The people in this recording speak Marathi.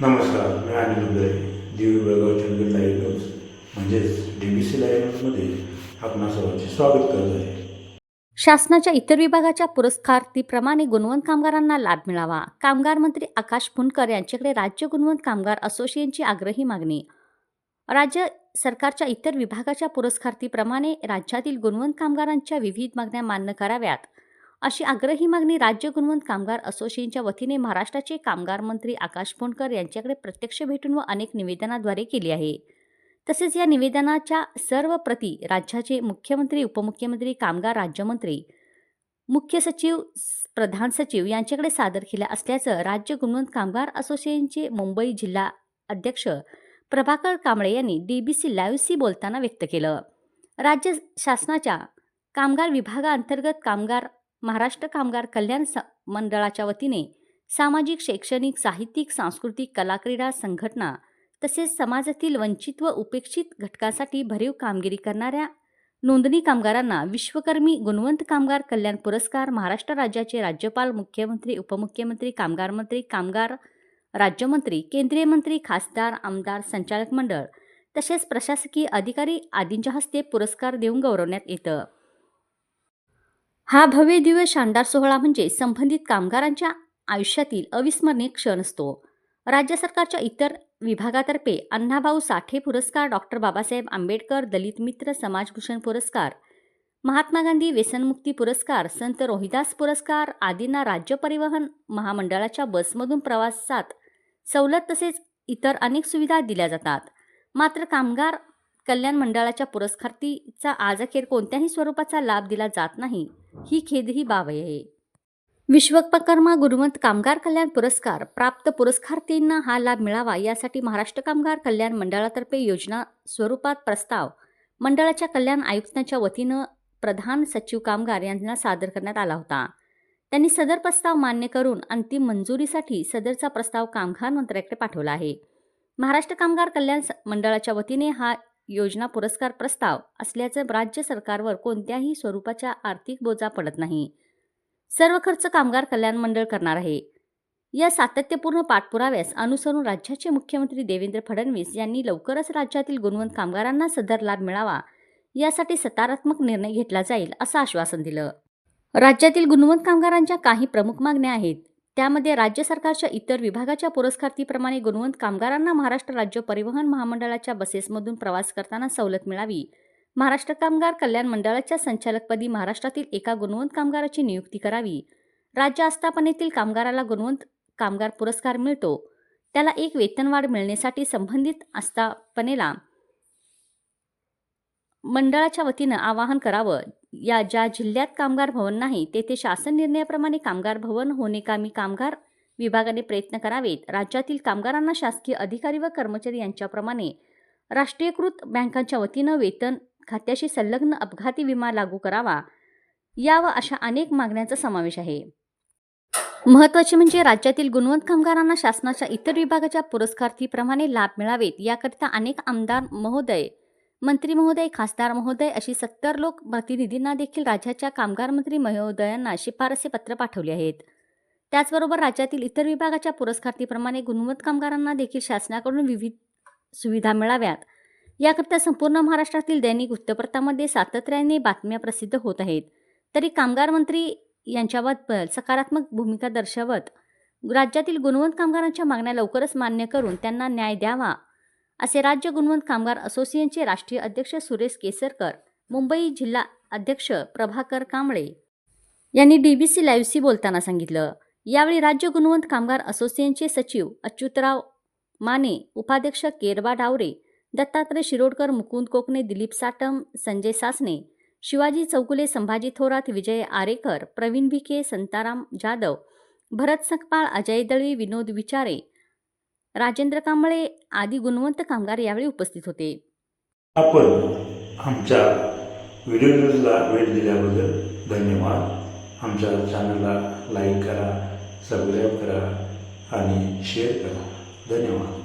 नमस्कार मी अनिल उदय दिवी बेळगाव चंदगड लाईव्ह न्यूज म्हणजेच डी बी सी लाईव्ह न्यूजमध्ये आपणा सर्वांचे स्वागत करत आहे. शासनाच्या इतर विभागाच्या पुरस्कारार्थीप्रमाणे गुणवंत कामगारांना लाभ मिळावा. कामगार मंत्री आकाश फुंडकर यांच्याकडे राज्य गुणवंत कामगार असोसिएशनची आग्रही मागणी. राज्य सरकारच्या इतर विभागाच्या पुरस्कारार्थीप्रमाणे राज्यातील गुणवंत कामगारांच्या विविध मागण्या मान्य कराव्यात. अशी आग्रही मागणी राज्य गुणवंत कामगार असोसिएशनच्या वतीने महाराष्ट्राचे कामगार मंत्री आकाश फोंडकर यांच्याकडे प्रत्यक्ष भेटून व अनेक निवेदनाद्वारे केली आहे. तसेच या निवेदनाच्या सर्व प्रती राज्याचे मुख्यमंत्री उपमुख्यमंत्री कामगार राज्यमंत्री मुख्य सचिव स- प्रधान सचिव यांच्याकडे सादर केल्या असल्याचं राज्य गुणवंत कामगार असोसिएशनचे मुंबई जिल्हा अध्यक्ष प्रभाकर कांबळे यांनी डी बी सी लाईव्हशी बोलताना व्यक्त केलं. राज्य शासनाच्या कामगार विभागाअंतर्गत कामगार महाराष्ट्र कामगार कल्याण स- मंडळाच्या वतीने सामाजिक शैक्षणिक साहित्यिक सांस्कृतिक कलाक्रीडा संघटना तसेच समाजातील वंचित व उपेक्षित घटकासाठी भरीव कामगिरी करणाऱ्या नोंदणी कामगारांना विश्वकर्मी गुणवंत कामगार कल्याण पुरस्कार महाराष्ट्र राज्याचे राज्यपाल मुख्यमंत्री उपमुख्यमंत्री कामगार मंत्री कामगार राज्यमंत्री केंद्रीय मंत्री खासदार आमदार संचालक मंडळ तसेच प्रशासकीय अधिकारी आदींच्या हस्ते पुरस्कार देऊन गौरवण्यात येतं. हा भव्य दिव्य शानदार सोहळा म्हणजे संबंधित कामगारांच्या आयुष्यातील अविस्मरणीय क्षण असतो. राज्य सरकारच्या इतर विभागातर्फे अण्णाभाऊ साठे पुरस्कार डॉक्टर बाबासाहेब आंबेडकर दलित मित्र समाजभूषण पुरस्कार महात्मा गांधी व्यसनमुक्ती पुरस्कार संत रोहिदास पुरस्कार आदींना राज्य परिवहन महामंडळाच्या बसमधून प्रवासात सवलत तसेच इतर अनेक सुविधा दिल्या जातात. मात्र कामगार कल्याण मंडळाच्या पुरस्कारार्थीचा आजअखेर कोणत्याही स्वरूपाचा लाभ दिला जात नाही. ही खेदही बाब आहे. विश्वकर्मा गुरुवंत कामगार कल्याण पुरस्कार प्राप्त पुरस्कारार्थींना हा लाभ मिळावा यासाठी महाराष्ट्र कामगार कल्याण मंडळातर्फे योजना स्वरूपात प्रस्ताव मंडळाच्या कल्याण आयुक्तांच्या वतीनं प्रधान सचिव कामगार यांना सादर करण्यात आला होता. त्यांनी सदर प्रस्ताव मान्य करून अंतिम मंजुरीसाठी सदरचा प्रस्ताव कामगार मंत्र्याकडे पाठवला आहे. महाराष्ट्र कामगार कल्याण स- मंडळाच्या वतीने हा योजना पुरस्कार प्रस्ताव असल्याचं राज्य सरकारवर कोणत्याही स्वरूपाच्या आर्थिक बोजा पडत नाही. सर्व खर्च कामगार कल्याण मंडळ करणार आहे. या सातत्यपूर्ण पाठपुराव्यास अनुसरून राज्याचे मुख्यमंत्री देवेंद्र फडणवीस यांनी लवकरच राज्यातील गुणवंत कामगारांना सदर लाभ मिळावा यासाठी सकारात्मक निर्णय घेतला जाईल असं आश्वासन दिलं. राज्यातील गुणवंत कामगारांच्या काही प्रमुख मागण्या आहेत. त्यामध्ये राज्य सरकारच्या इतर विभागाच्या पुरस्कारतीप्रमाणे गुणवंत कामगारांना महाराष्ट्र राज्य परिवहन महामंडळाच्या बसेसमधून प्रवास करताना सवलत मिळावी. महाराष्ट्र कामगार कल्याण मंडळाच्या संचालकपदी महाराष्ट्रातील एका गुणवंत कामगाराची नियुक्ती करावी. राज्य आस्थापनेतील कामगाराला गुणवंत कामगार पुरस्कार मिळतो. त्याला एक वेतनवाढ मिळण्यासाठी संबंधित आस्थापनेला मंडळाच्या वतीनं आवाहन करावं. या ज्या जिल्ह्यात कामगार भवन नाही तेथे शासन निर्णयाप्रमाणे कामगार भवन होणे कामी कामगार विभागाने प्रयत्न करावेत. राज्यातील कामगारांना शासकीय अधिकारी व कर्मचारी यांच्याप्रमाणे राष्ट्रीयकृत बँकांच्या वतीनं वेतन खात्याशी संलग्न अपघाती विमा लागू करावा. या व अशा अनेक मागण्यांचा समावेश आहे. महत्त्वाचे म्हणजे राज्यातील गुणवंत कामगारांना शासनाच्या इतर विभागाच्या पुरस्कारार्थीप्रमाणे लाभ मिळावेत. याकरिता अनेक आमदार महोदय मंत्री महोदय खासदार महोदय अशी सत्तर लोक प्रतिनिधींना देखील राज्याच्या कामगार मंत्री महोदयांना शिफारसी पत्र पाठवली आहेत. त्याचबरोबर राज्यातील इतर विभागाच्या पुरस्कारार्थीप्रमाणे गुणवंत कामगारांना देखील शासनाकडून विविध सुविधा मिळाव्यात. याकरिता संपूर्ण महाराष्ट्रातील दैनिक वृत्तपत्रामध्ये सातत्याने बातम्या प्रसिद्ध होत आहेत. तरी कामगार मंत्री यांच्याबद्दल सकारात्मक भूमिका दर्शवत राज्यातील गुणवंत कामगारांच्या मागण्या लवकरच मान्य करून त्यांना न्याय द्यावा असे राज्य गुणवंत कामगार असोसिएशनचे राष्ट्रीय अध्यक्ष सुरेश केसरकर मुंबई जिल्हा अध्यक्ष प्रभाकर कांबळे यांनी डी बी सी लाईव्हशी बोलताना सांगितलं. यावेळी राज्य गुणवंत कामगार असोसिएशनचे सचिव अच्युतराव माने उपाध्यक्ष केरबा डावरे दत्तात्रय शिरोडकर मुकुंद कोकणे दिलीप साटम संजय सासने शिवाजी चौगुले संभाजी थोरात विजय आरेकर प्रवीण भिके संताराम जाधव भरत सकपाळ अजय दळवी विनोद विचारे राजेंद्र कांबळे आदी गुणवंत कामगार यावेळी उपस्थित होते. आपण आमच्या व्हिडिओ न्यूजला भेट दिल्याबद्दल धन्यवाद. आमच्या चॅनलला लाईक करा सबस्क्राईब करा आणि शेअर करा. धन्यवाद.